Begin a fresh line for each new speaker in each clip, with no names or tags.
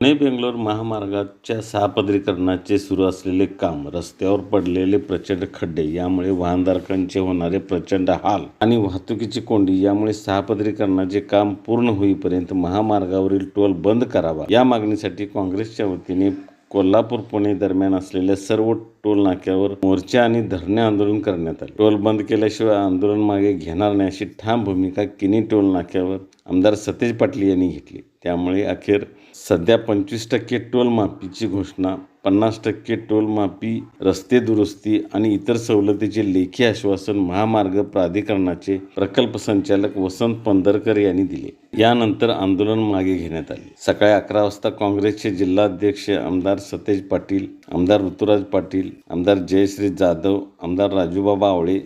पुणे बेंगलोर महामार्गाच्या सहापदरीकरणाचे सुरू असलेले काम रस्त्यावर पडलेले प्रचंड खड्डे यामुळे वाहनधारकांचे होणारे प्रचंड हाल आणि वाहतुकीची कोंडी यामुळे सहापदरीकरणाचे काम पूर्ण होईपर्यंत महामार्गावरील टोल बंद करावा. या मागणीसाठी काँग्रेसच्या वतीने कोल्हापूर पुणे दरम्यान असलेल्या सर्व टोल नाक्यावर मोर्चा आणि धरणे आंदोलन करण्यात आले. टोल बंद केल्याशिवाय आंदोलन मागे घेणार नाही अशी ठाम भूमिका किनी टोल नाक्यावर आमदार सतेज पाटील यांनी घेतली. त्यामुळे अखेर सध्या पंचवीस टक्के टोलमाफीची घोषणा पन्नास टक्के टोलमाफी रस्ते दुरुस्ती आणि इतर सवलतीचे लेखी आश्वासन महामार्ग प्राधिकरणाचे प्रकल्प संचालक वसंत पंधरकर यांनी दिले. यानंतर आंदोलन मागे घेण्यात आले. सकाळी अकरा वाजता काँग्रेसचे जिल्हाध्यक्ष आमदार सतेज पाटील आमदार ऋतुराज पाटील आमदार जयश्री जाधव आमदार राजूबाबा आवळे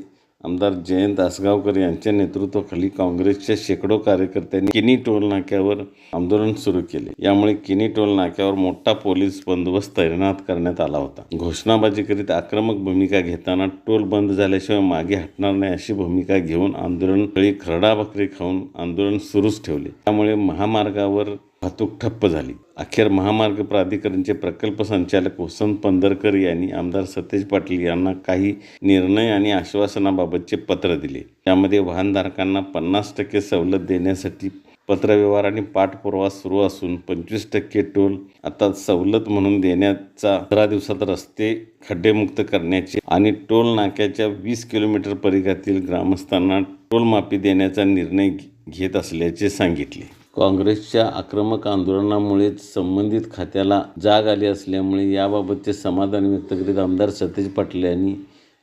आमदार जयंत आसगावकर यांच्या नेतृत्वाखाली काँग्रेसच्या शेकडो कार्यकर्त्यांनी किनी टोल नाक्यावर आंदोलन सुरू केले. यामुळे किनी टोल नाक्यावर मोठा पोलीस बंदोबस्त तैनात करण्यात आला होता. घोषणाबाजी करीत आक्रमक भूमिका घेताना टोल बंद झाल्याशिवाय मागे हटणार नाही अशी भूमिका घेऊन आंदोलन खरडा बकरी खाऊन आंदोलन सुरूच ठेवले. त्यामुळे महामार्गावर वाहतूक ठप्प झाली. अखेर महामार्ग प्राधिकरणचे प्रकल्प संचालक वसंत पंधरकर यांनी आमदार सतेज पाटील यांना काही निर्णय आणि आश्वासनाबाबतचे पत्र दिले. त्यामध्ये वाहनधारकांना पन्नास टक्के सवलत देण्यासाठी पत्रव्यवहार आणि पाठपुरावा सुरू असून पंचवीस टक्के टोल आता सवलत म्हणून देण्याचा पंधरा दिवसात रस्ते खड्डेमुक्त करण्याचे आणि टोल नाक्याच्या वीस किलोमीटर परिघातील ग्रामस्थांना टोलमाफी देण्याचा निर्णय घेत असल्याचे सांगितले. काँग्रेसच्या आक्रमक आंदोलनामुळेच संबंधित खात्याला जाग आली असल्यामुळे याबाबतचे समाधान व्यक्त करीत आमदार सतेज पाटील यांनी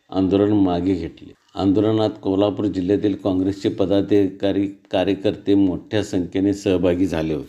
आंदोलन मागे घेतले. आंदोलनात कोल्हापूर जिल्ह्यातील काँग्रेसचे पदाधिकारी कार्यकर्ते मोठ्या संख्येने सहभागी झाले होते.